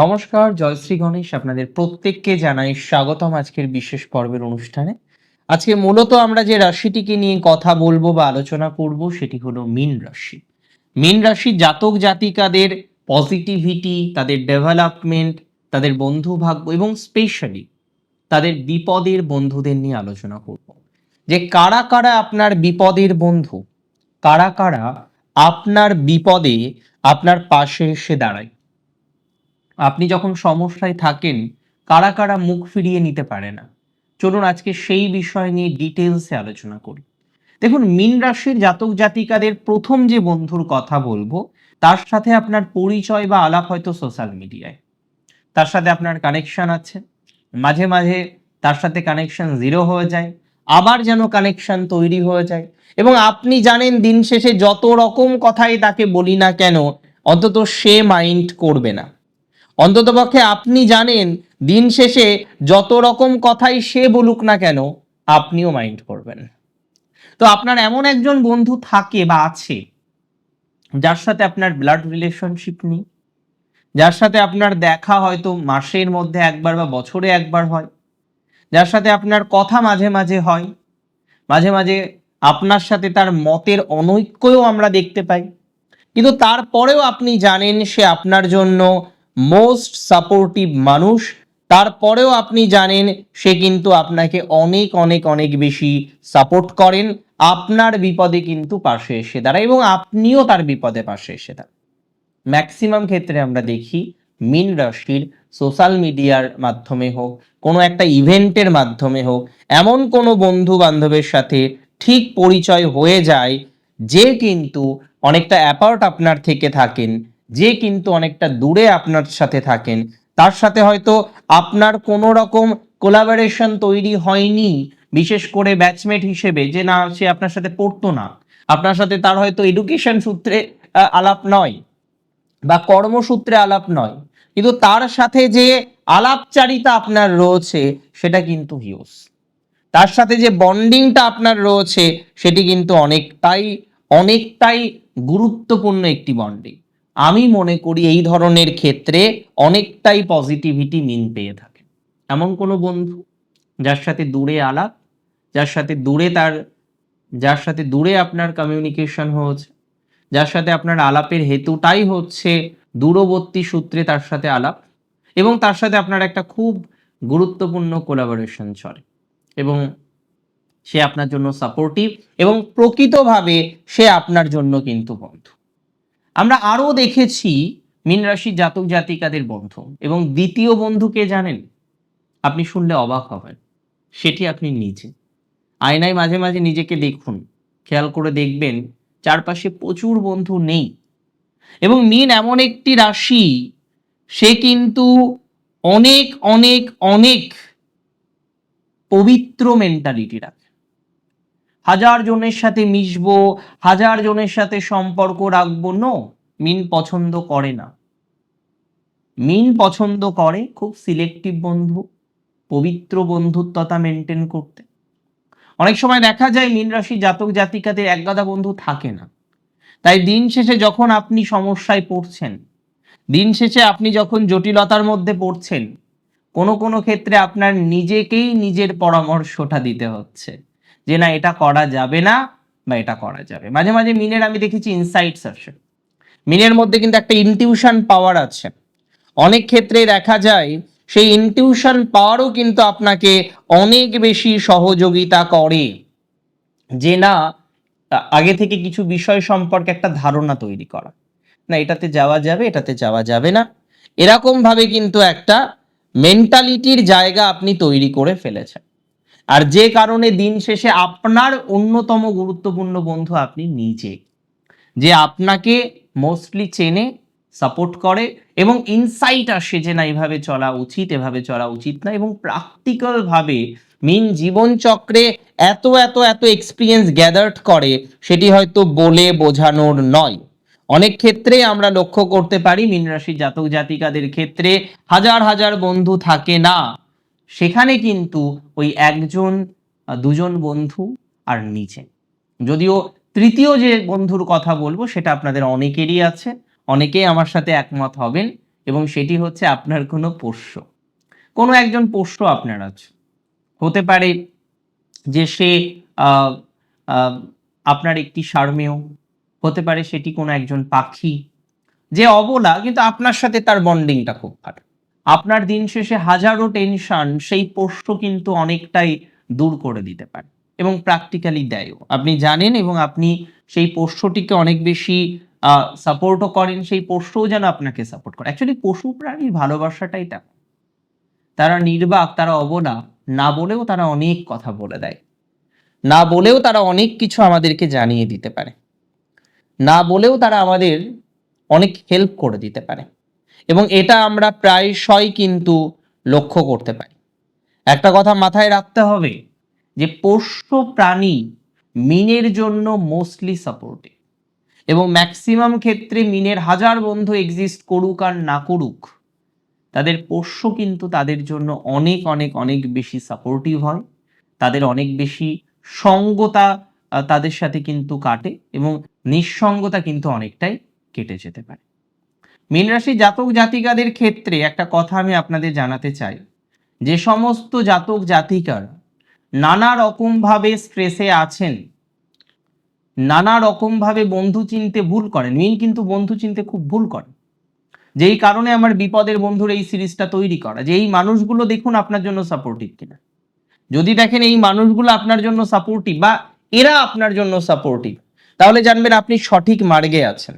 নমস্কার, জয়শ্রী গণেশ আপনাদের প্রত্যেককে জানাই স্বাগতম আজকের বিশেষ পর্বের অনুষ্ঠানে। আজকে মূলত আমরা যে রাশিটিকে নিয়ে কথা বলব বা আলোচনা করব সেটি হলো মীন রাশি। মীন রাশি জাতক জাতিকাদের পজিটিভিটি তাদের ডেভেলপমেন্ট তাদের বন্ধু ভাগ্য এবং স্পেশালি তাদের বিপদের বন্ধুদের নিয়ে আলোচনা করব। যে কারা কারা আপনার বিপদের বন্ধু, কারা কারা আপনার বিপদে আপনার পাশে এসে দাঁড়ায়। আপনি যখন সমস্যায় থাকেন, কারা কারা মুখ ফিরিয়ে নিতে পারে না? চলুন আজকে সেই বিষয় নিয়ে ডিটেলসে আলোচনা করি। দেখুন, মীন রাশির জাতক জাতিকাদের প্রথম যে বন্ধুর কথা বলব, তার সাথে আপনার পরিচয় বা আলাপ হয়তো সোশ্যাল মিডিয়ায় তার সাথে আপনার কানেকশন আছে। মাঝে মাঝে তার সাথে কানেকশন জিরো হয়ে যায়। আবার যেন কানেকশন তৈরি হয়ে যায়। এবং আপনি জানেন, দিন শেষে যত রকম কথাই তাকে বলি না কেন, অন্তত সে মাইন্ড করবে না। অন্ততপক্ষে আপনি জানেন, দিন শেষে যত রকম কথাই সে বলুক না কেন, আপনিও মাইন্ড করবেন। তো আপনার এমন একজন বন্ধু থাকে বা আছে, যার সাথে আপনার ব্লাড রিলেশনশিপ নেই, যার সাথে আপনার দেখা হয়তো মাসের মধ্যে একবার বা বছরে একবার হয়, যার সাথে আপনার কথা মাঝে মাঝে হয়, মাঝে মাঝে আপনার সাথে তার মতের অনৈক্যও আমরা দেখতে পাই, কিন্তু তারপরেও আপনি জানেন সে আপনার জন্য মোস্ট সাপোর্টিভ মানুষ। তারপরেও আপনি জানেন, সে কিন্তু আপনাকে অনেক অনেক অনেক বেশি সাপোর্ট করেন। আপনার বিপদে কিন্তু পাশে এসে দাঁড়ায় এবং আপনিও তার বিপদে পাশে এসে দাঁড়ান। ম্যাক্সিমাম ক্ষেত্রে আমরা দেখি, মিন রাশির সোশ্যাল মিডিয়ার মাধ্যমে হোক, কোনো একটা ইভেন্টের মাধ্যমে হোক, এমন কোনো বন্ধু বান্ধবের সাথে ঠিক পরিচয় হয়ে যায়, যে কিন্তু অনেকটা অ্যাপার্ট আপনার থেকে থাকেন। যে কিন্তু অনেকটা দূরে আপনার সাথে থাকেন, তার সাথে হয়তো আপনার কোনো রকম কোলাবোরেশন তৈরি হয়নি, বিশেষ করে ব্যাচমেট হিসেবে, যে না, সে আপনার সাথে পড়তো না। আপনার সাথে তার হয়তো এডুকেশন সূত্রে আলাপ নয় বা কর্মসূত্রে আলাপ নয়। কিন্তু তার সাথে যে আলাপচারিতা আপনার রয়েছে, সেটা কিন্তু হিউজ। তার সাথে যে বন্ডিংটা আপনার রয়েছে, সেটি কিন্তু অনেকটাই অনেকটাই গুরুত্বপূর্ণ একটি বন্ডিং আমি মনে করি এই ধরনের ক্ষেত্রে অনেকটাই পজিটিভিটি মিন পেয়ে থাকে। এমন কোনো বন্ধু যার সাথে দূরে আলাপ, যার সাথে দূরে তার, যার সাথে দূরে আপনার কমিউনিকেশন হচ্ছে, যার সাথে আপনার আলাপের হেতুটাই হচ্ছে দূরবর্তী সূত্রে তার সাথে আলাপ এবং তার সাথে আপনার একটা খুব গুরুত্বপূর্ণ কোলাবোরেশন চলে এবং সে আপনার জন্য সাপোর্টিভ এবং প্রকৃতভাবে সে আপনার জন্য কিন্তু বন্ধু। আমরা আরও দেখেছি মীন রাশির জাতক জাতিকাদের বন্ধু। এবং দ্বিতীয় বন্ধুকে জানেন? আপনি শুনলে অবাক হবেন। সেটি আপনি নিজে। আয়নায় মাঝে মাঝে নিজেকে দেখুন। খেয়াল করে দেখবেন, চারপাশে প্রচুর বন্ধু নেই। এবং মীন এমন একটি রাশি, সে কিন্তু অনেক অনেক অনেক পবিত্র মেন্টালিটি রাখে। হাজার জনের সাথে মিশবো, হাজার জনের সাথে সম্পর্ক রাখব। নো মিন পছন্দ করে না। মিন পছন্দ করে খুব সিলেক্টিভ বন্ধু, পবিত্র বন্ধুত্বতা মেনটেন করতে। অনেক সময় দেখা যায় মীন রাশি জাতক জাতিকাদের একগাদা বন্ধু থাকে না। তাই দিন শেষে যখন আপনি সমস্যায় পড়ছেন, দিন শেষে আপনি যখন জটিলতার মধ্যে পড়ছেন, কোনো কোনো ক্ষেত্রে আপনার নিজেকেই নিজের পরামর্শটা দিতে হচ্ছে। যে না, এটা করা যাবে না বা এটা করা যাবে। মাঝে মাঝে মিনের আমি দেখেছি ইনসাইটস আসে। মিনের মধ্যে কিন্তু একটা ইনটিউশন পাওয়ার আছে। অনেক ক্ষেত্রে দেখা যায়, সেই ইনটিউশন পাওয়ারও কিন্তু আপনাকে অনেক বেশি সহযোগিতা করে। যে না, আগে থেকে কিছু বিষয় সম্পর্কে একটা ধারণা তৈরি করা। না, এটাতে যাওয়া যাবে, এটাতে যাওয়া যাবে না। এরকম ভাবে কিন্তু একটা মেন্টালিটির জায়গা আপনি তৈরি করে ফেলেছেন। আর যে কারণে দিন শেষে আপনার অন্যতম গুরুত্বপূর্ণ বন্ধু আপনি নিজে, যে আপনাকে মোস্টলি চেনে সাপোর্ট করে এবং ইনসাইট আসে যে না, এভাবে চলা উচিত, এভাবে চলা উচিত না এবং প্র্যাকটিক্যাল ভাবে মিন জীবনচক্রে এত এত এত এক্সপিরিয়েন্স গ্যাদার্ড করে সেটি হয়তো বলে বোঝানোর নয়। অনেক ক্ষেত্রে আমরা লক্ষ্য করতে পারি, মীন রাশির জাতক জাতিকাদের ক্ষেত্রে হাজার হাজার বন্ধু থাকে না। সেখানে কিন্তু ওই একজন দুজন বন্ধু আর নিচে। যদিও তৃতীয় যে বন্ধুর কথা বলব, সেটা আপনাদের অনেকেরই আছে। অনেকেই আমার সাথে একমত হবেন এবং সেটি হচ্ছে আপনার কোনো পোষ্য। কোনো একজন পোষ্য আপনার আছে। হতে পারে যে সে আপনার একটি সারমেয়। হতে পারে সেটি কোনো একজন পাখি। যে অবলা, কিন্তু আপনার সাথে তার বন্ডিংটা খুব ভালো। আপনার দিন শেষে হাজারো টেনশন সেই পোষ্য কিন্তু অনেকটাই দূর করে দিতে পারে এবং প্র্যাকটিক্যালি দেয়ও। আপনি জানেন এবং আপনি সেই পোষ্যটিকে অনেক বেশি সাপোর্টও করেন, সেই পোষ্যও যেন আপনাকে সাপোর্ট করে। অ্যাকচুয়ালি পশু প্রাণীর ভালোবাসাটাই তেমন। তারা নির্বাক, তারা অবলা না বলেও তারা অনেক কথা বলে দেয়। না বলেও তারা অনেক কিছু আমাদেরকে জানিয়ে দিতে পারে। না বলেও তারা আমাদের অনেক হেল্প করে দিতে পারে। এবং এটা আমরা প্রায়শই কিন্তু লক্ষ্য করতে পারি। একটা কথা মাথায় রাখতে হবে যে পোষ্য প্রাণী মিনের জন্য মোস্টলি সাপোর্টিভ এবং ম্যাক্সিমাম ক্ষেত্রে মিনের হাজার বন্ধু এক্সিস্ট করুক আর না করুক, তাদের পোষ্য কিন্তু তাদের জন্য অনেক অনেক অনেক বেশি সাপোর্টিভ হয়। তাদের অনেক বেশি সঙ্গতা তাদের সাথে কিন্তু কাটে এবং নিঃসঙ্গতা কিন্তু অনেকটাই কেটে যেতে পারে। মীন রাশি জাতক জাতিকাদের ক্ষেত্রে একটা কথা আমি আপনাদের জানাতে চাই। যে সমস্ত জাতক জাতিকার নানা রকমভাবে স্ট্রেসে আছেন, নানা রকমভাবে বন্ধু চিনতে ভুল করেন, মিন কিন্তু বন্ধু চিনতে খুব ভুল করেন যেই কারণে আমার বিপদের বন্ধুর এই সিরিজটা তৈরি করা, যে এই মানুষগুলো দেখুন আপনার জন্য সাপোর্টিভ কিনা। যদি দেখেন এই মানুষগুলো আপনার জন্য সাপোর্টিভ বা এরা আপনার জন্য সাপোর্টিভ তাহলে জানবেন আপনি সঠিক মার্গে আছেন।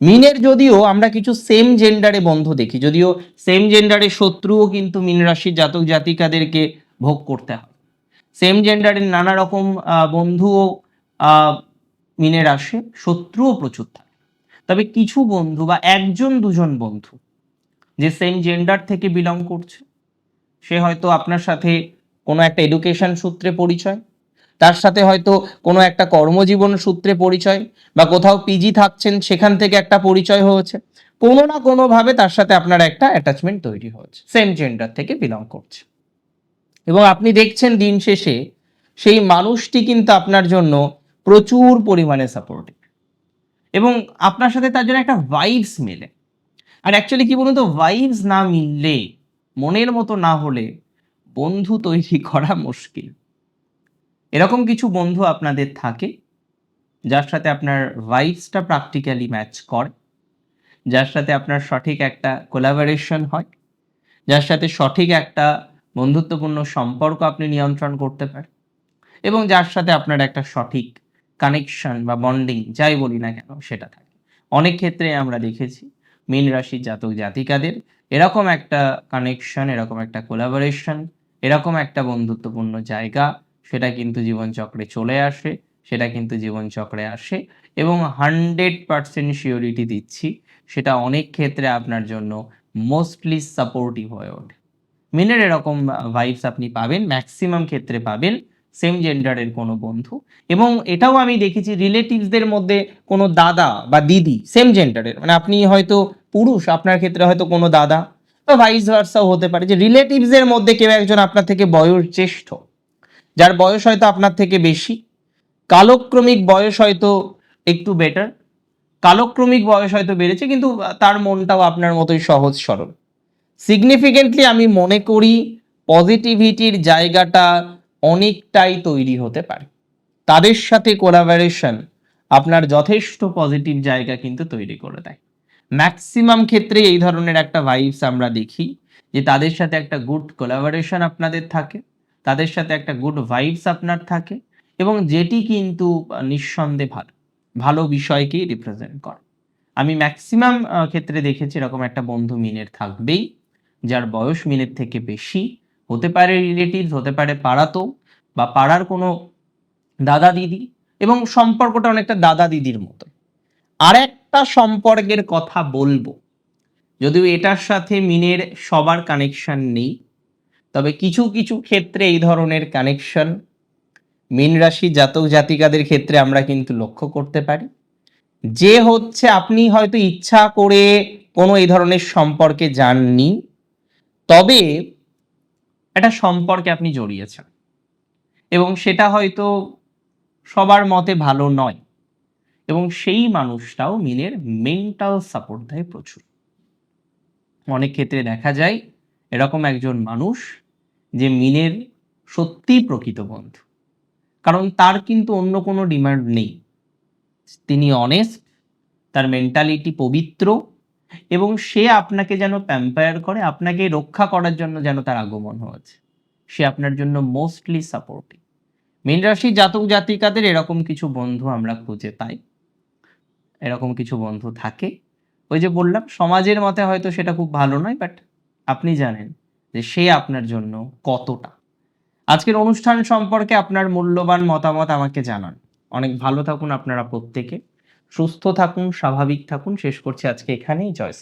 মিনের যদিও আমরা কিছু সেম জেন্ডারে বন্ধু দেখি, যদিও সেম জেন্ডারে শত্রুও কিন্তু মিন রাশির জাতক জাতিকাদেরকে ভোগ করতে হয়। সেম জেন্ডারের নানা রকম বন্ধুও মিনের আসে শত্রুও প্রচুর থাকে। তবে কিছু বন্ধু বা একজন দুজন বন্ধু যে সেম জেন্ডার থেকে বিলং করছে, সে হয়তো আপনার সাথে কোনো একটা এডুকেশন সূত্রে পরিচয় তার সাথে হয়তো কোনো একটা কর্মজীবন সূত্রে পরিচয় বা কোথাও পিজি থাকছেন, সেখান থেকে একটা পরিচয় হয়েছে। কোনো না কোনোভাবে তার সাথে আপনার একটা অ্যাটাচমেন্ট তৈরি হয়েছে। সেম জেন্ডার থেকে বিলং করছে। এবং আপনি দেখছেন দিন শেষে সেই মানুষটি কিন্তু আপনার জন্য প্রচুর পরিমাণে সাপোর্টিভ এবং আপনার সাথে তার জন্য একটা ভাইবস মেলে। আর অ্যাকচুয়ালি কি বলুন তো ভাইবস না মিললে, মনের মতো না হলে বন্ধু তৈরি করা মুশকিল। এরকম কিছু বন্ধু আপনাদের থাকে, যার সাথে আপনার ভাইবসটা প্র্যাকটিক্যালি ম্যাচ করে, যার সাথে আপনার সঠিক একটা কোলাবোরেশন হয়, যার সাথে সঠিক একটা বন্ধুত্বপূর্ণ সম্পর্ক আপনি নিয়ন্ত্রণ করতে পারেন, এবং যার সাথে আপনার একটা সঠিক কানেকশন বা বন্ডিং যাই বলি না কেন, সেটা থাকে। অনেক ক্ষেত্রে আমরা দেখেছি, মীন রাশির জাতক জাতিকাদের এরকম একটা কানেকশন এরকম একটা কোলাবোরেশন এরকম একটা বন্ধুত্বপূর্ণ জায়গা সেটা কিন্তু জীবনচক্রে চলে আসে, সেটা কিন্তু জীবনচক্রে আসে এবং হান্ড্রেড পার্সেন্ট শিওরিটি দিচ্ছি, সেটা অনেক ক্ষেত্রে আপনার জন্য মোস্টলি সাপোর্টিভ হয়ে ওঠে। মিনের এরকম ভাইবস আপনি পাবেন, ম্যাক্সিমাম ক্ষেত্রে পাবেন, সেম জেন্ডারের কোনো বন্ধু এবং এটাও আমি দেখেছি রিলেটিভসদের মধ্যে কোনো দাদা বা দিদি, সেম জেন্ডারের মানে আপনি হয়তো পুরুষ, আপনার ক্ষেত্রে হয়তো কোনো দাদা বা ভাইস ভার্সাও হতে পারে, যে রিলেটিভসদের মধ্যে কেউ একজন আপনার থেকে বয়স জ্যেষ্ঠ যার বয়স হয়তো আপনার থেকে বেশি, কালক্রমিক বয়স হয়তো একটু বেটার কালক্রমিক বয়স হয়তো বেড়েছে, কিন্তু তার মনটাও আপনার মতোই সহজ সরল। সিগনিফিকেন্টলি আমি মনে করি পজিটিভিটির জায়গাটা অনেকটাই তৈরি হতে পারে। তাদের সাথে কোলাবারেশন আপনার যথেষ্ট পজিটিভ জায়গা কিন্তু তৈরি করে দেয়। ম্যাক্সিমাম ক্ষেত্রে এই ধরনের একটা ভাইবস আমরা দেখি, যে তাদের সাথে একটা গুড কোলাবারেশন আপনাদের থাকে। তাদের সাথে একটা গুড ভাইবস আপনার থাকে এবং যেটি কিন্তু নিঃসন্দেহে ভালো। ভালো বিষয়কেই রিপ্রেজেন্ট করে। আমি ম্যাক্সিমাম ক্ষেত্রে দেখেছি এরকম একটা বন্ধু মিনের থাকবেই, যার বয়স মিনের থেকে বেশি। হতে পারে রিলেটিভস হতে পারে পাড়াতো বা পাড়ার কোনো দাদা দিদি, এবং সম্পর্কটা অনেকটা দাদা দিদির মতো। আর একটা সম্পর্কের কথা বলব, যদিও এটার সাথে মিনের সবার কানেকশন নেই তবে কিছু কিছু ক্ষেত্রে এই ধরনের কানেকশন মীন রাশি জাতক জাতিকাদের ক্ষেত্রে আমরা কিন্তু লক্ষ্য করতে পারি। যে হচ্ছে আপনি হয়তো ইচ্ছা করে কোনো এই ধরনের সম্পর্কে যাননি, তবে একটা সম্পর্কে আপনি জড়িয়েছেন এবং সেটা হয়তো সবার মতে ভালো নয় এবং সেই মানুষটাও মিনের মেন্টাল সাপোর্ট দেয় প্রচুর। অনেক ক্ষেত্রে দেখা যায় এরকম একজন মানুষ যে মিনের সত্যিই প্রকৃত বন্ধু। কারণ তার কিন্তু অন্য কোনো ডিমান্ড নেই। তিনি অনেস্ট তার মেন্টালিটি পবিত্র এবং সে আপনাকে যেন প্যাম্পায়ার করে, আপনাকে রক্ষা করার জন্য যেন তার আগমন হয়েছে। সে আপনার জন্য মোস্টলি সাপোর্টিভ মীন রাশি জাতক জাতিকাদের এরকম কিছু বন্ধু আমরা খুঁজে পাই। এরকম কিছু বন্ধু থাকে। ওই যে বললাম, সমাজের মতে হয়তো সেটা খুব ভালো নয় বাট আপনি জানেন। যে সে আপনার জন্য কতটা। আজকের অনুষ্ঠান সম্পর্কে আপনার মূল্যবান মতামত আমাকে জানান। অনেক ভালো থাকুন আপনারা প্রত্যেকে। সুস্থ থাকুন, স্বাভাবিক থাকুন। শেষ করছি আজকে এখানেই। জয়